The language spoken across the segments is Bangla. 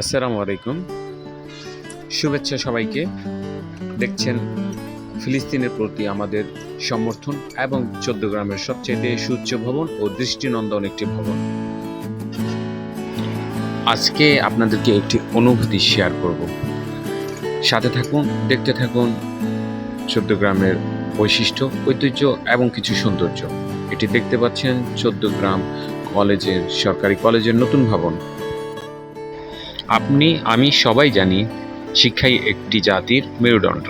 আসসালামু আলাইকুম। শুভেচ্ছা সবাইকে। দেখছেন ফিলিস্তিনের প্রতি আমাদের সমর্থন এবং চোদ্দ গ্রামের সবচেয়ে সুউচ্চ ভবন ও দৃষ্টিনন্দন একটি ভবন। আজকে আপনাদেরকে একটি অনুভূতি শেয়ার করব। সাথে থাকুন, দেখতে থাকুন চোদ্দ গ্রামের বৈশিষ্ট্য, ঐতিহ্য এবং কিছু সৌন্দর্য। এটি দেখতে পাচ্ছেন চোদ্দ গ্রাম কলেজের সরকারি কলেজের নতুন ভবন। আপনি, আমি সবাই জানি শিক্ষাই একটি জাতির মেরুদণ্ড।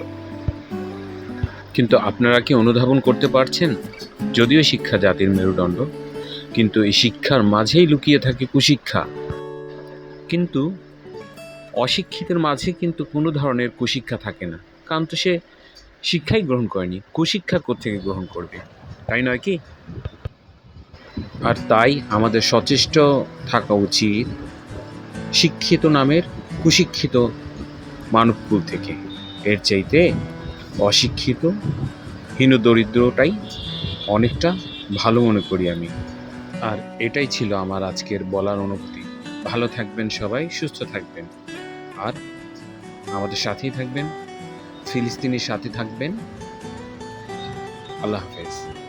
কিন্তু আপনারা কি অনুধাবন করতে পারছেন? যদিও শিক্ষা জাতির মেরুদণ্ড, কিন্তু এই শিক্ষার মাঝেই লুকিয়ে থাকে কুশিক্ষা। কিন্তু অশিক্ষিতের মাঝে কিন্তু কোনো ধরনের কুশিক্ষা থাকে না। কারণ তো সে শিক্ষাই গ্রহণ করেনি, কুশিক্ষা থেকে গ্রহণ করবে? তাই নয় কি? আর তাই আমাদের সচেষ্ট থাকা উচিত শিক্ষিত নামের কুশিক্ষিত মানবকুল থেকে। এর চাইতে অশিক্ষিত, হীন দরিদ্রটাই অনেকটা ভালো মনে করি আমি। আর এটাই ছিল আমার আজকের বলার অনুভূতি। ভালো থাকবেন সবাই, সুস্থ থাকবেন। আর আমাদের সাথেই থাকবেন, ফিলিস্তিনের সাথে থাকবেন। আল্লাহ হাফেজ।